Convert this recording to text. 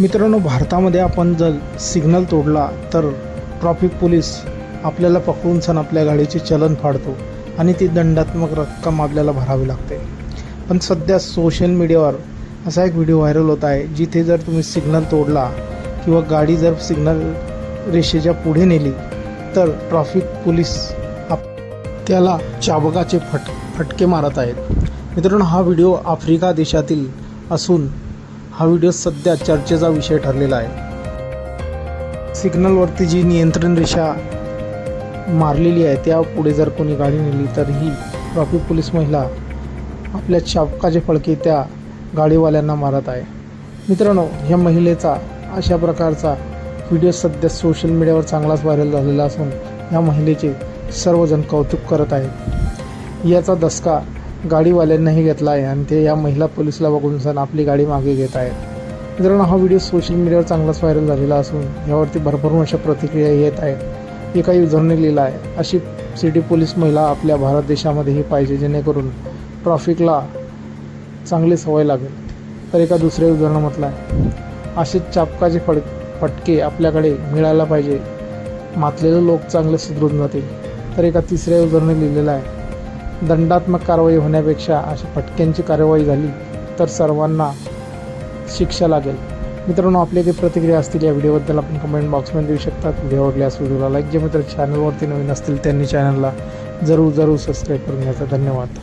मित्रांनो भारतामध्ये आपण जर सिग्नल तोडला तर ट्रॉफिक पोलीस आपल्याला पकडून सण आपल्या गाडीचे चलन फाडतो आणि ती दंडात्मक रक्कम आपल्याला भरावी लागते. पण सध्या सोशल मीडियावर असा एक व्हिडिओ व्हायरल होत आहे जिथे जर तुम्ही सिग्नल तोडला किंवा गाडी जर सिग्नल रेषेच्या पुढे नेली तर ट्रॉफिक पोलीस आप त्याला चाबकाचे फट फटके मारत आहेत. मित्रांनो हा व्हिडिओ आफ्रिका देशातील असून हा व्हिडिओ सध्या चर्चेचा विषय ठरलेला आहे. सिग्नलवरती जी नियंत्रण रेषा मारलेली आहे त्या पुढे जर कोणी गाडी नेली तर ही ट्रॉफिक पोलीस महिला आपल्या चापकाचे फडके त्या गाडीवाल्यांना मारत आहे. मित्रांनो ह्या महिलेचा अशा प्रकारचा व्हिडिओ सध्या सोशल मीडियावर चांगलाच व्हायरल झालेला असून या महिलेचे सर्वजण कौतुक करत आहेत. याचा दसका गाडीवाल्यांनाही घेतला आहे आणि ते या महिला पोलिसला बघून सण आपली गाडी मागे घेत आहेत. मित्रांनो हा व्हिडिओ सोशल मीडियावर चांगलाच व्हायरल झालेला असून यावरती भरभरून अशा प्रतिक्रिया येत आहेत. एका युजरने लिहिलं आहे अशी सिटी पोलीस महिला आपल्या भारत देशामध्येही पाहिजे जेणेकरून ट्रॉफिकला चांगली सवय लागेल. तर एका दुसऱ्या युजरनं म्हटलं आहे असे चापकाचे फड फटके आपल्याकडे मिळायला पाहिजे. मातलेले लोक चांगले सुधरून जातील. तर एका तिसऱ्या युजरने लिहिलेलं आहे दंडात्मक कारवाई होण्यापेक्षा अशा फटक्यांची कारवाई झाली तर सर्वांना शिक्षा लागेल. मित्रांनो आपल्या काही प्रतिक्रिया असतील या व्हिडिओबद्दल आपण कमेंट बॉक्समध्ये देऊ शकतात. व्हिडिओ आवडल्यास व्हिडिओला लाईक जे मित्र. चॅनलवरती नवीन असतील त्यांनी चॅनलला जरूर जरूर सबस्क्राईब करून घ्यायचा धन्यवाद.